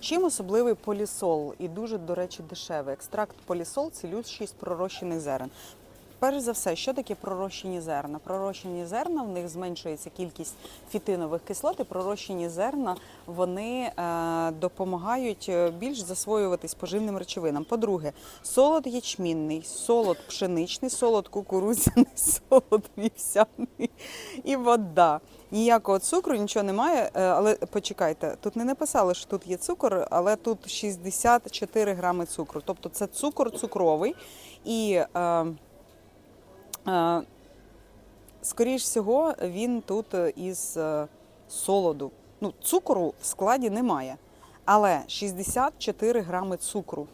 Чим особливий полісол і дуже, до речі, дешевий. Екстракт полісол цілющий з пророщених зерен. Перш за все, що таке пророщені зерна? Пророщені зерна в них зменшується кількість фітинових кислот, і пророщені зерна вони е, допомагають е, більш засвоюватись поживним речовинам. По-друге, солод ячмінний, солод пшеничний, солод кукурудзяний, солод вівсяний і вода. Ніякого цукру, нічого немає. Е, Але почекайте, тут не написали, що тут є цукор, але тут 64 грами цукру. Тобто це цукор цукровий і. Е, Е, Скоріш всього, він тут е, із е, солоду. Ну, цукру в складі немає, але 64 грами цукру.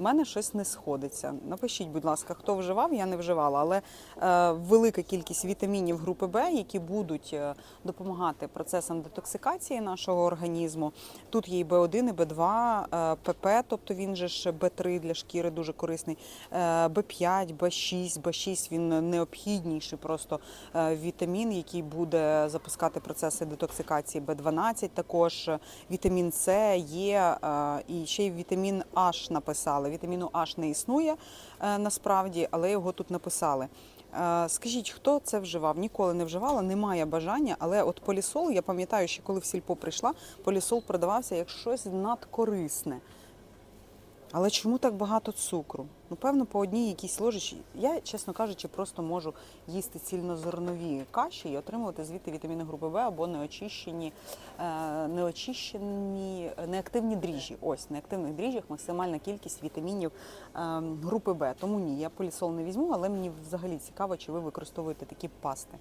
У мене щось не сходиться. Напишіть, будь ласка, хто вживав, я не вживала, але е, велика кількість вітамінів групи Б, які будуть е, допомагати процесам детоксикації нашого організму. Тут є і Б1, і Б2, е, ПП, тобто він же ж Б3 для шкіри дуже корисний, е, Б5, Б6, Б6 він необхідніший просто вітамін, який буде запускати процеси детоксикації Б12 також, е, вітамін С є, і ще й вітамін H написали. Вітаміну H не існує е, насправді, але його тут написали. Е, Скажіть, хто це вживав? Ніколи не вживала, немає бажання, але от полісол, я пам'ятаю, що коли в сільпо прийшла, полісол продавався як щось надкорисне. Але чому так багато цукру? Ну, певно, по одній якійсь ложечці. Я, чесно кажучи, просто можу їсти цільнозернові каші і отримувати звідти вітаміни групи В або неочищені, е, неочищені, неактивні дріжджі. Ось неактивних дріжджах максимальна кількість вітамінів е, групи Б. Тому ні, я полісол не візьму, але мені взагалі цікаво, чи ви використовуєте такі пасти.